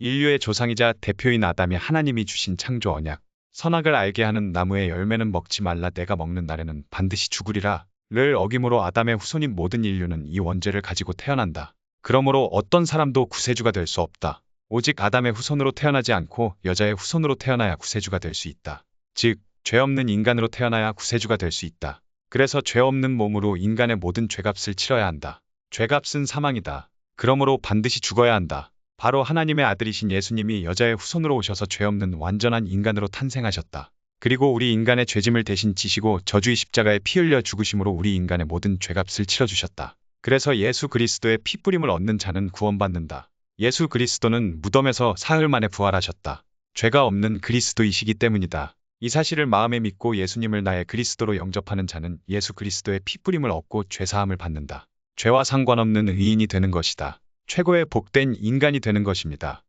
인류의 조상이자 대표인 아담이 하나님이 주신 창조 언약. 선악을 알게 하는 나무의 열매는 먹지 말라 내가 먹는 날에는 반드시 죽으리라. 를 어김으로 아담의 후손인 모든 인류는 이 원죄를 가지고 태어난다. 그러므로 어떤 사람도 구세주가 될 수 없다. 오직 아담의 후손으로 태어나지 않고 여자의 후손으로 태어나야 구세주가 될 수 있다. 즉, 죄 없는 인간으로 태어나야 구세주가 될 수 있다. 그래서 죄 없는 몸으로 인간의 모든 죄값을 치러야 한다. 죄값은 사망이다. 그러므로 반드시 죽어야 한다. 바로 하나님의 아들이신 예수님이 여자의 후손으로 오셔서 죄 없는 완전한 인간으로 탄생하셨다. 그리고 우리 인간의 죄짐을 대신 지시고 저주의 십자가에 피 흘려 죽으심으로 우리 인간의 모든 죄값을 치러주셨다. 그래서 예수 그리스도의 피 뿌림을 얻는 자는 구원받는다. 예수 그리스도는 무덤에서 사흘 만에 부활하셨다. 죄가 없는 그리스도이시기 때문이다. 이 사실을 마음에 믿고 예수님을 나의 그리스도로 영접하는 자는 예수 그리스도의 피 뿌림을 얻고 죄사함을 받는다. 죄와 상관없는 의인이 되는 것이다. 최고의 복된 인간이 되는 것입니다.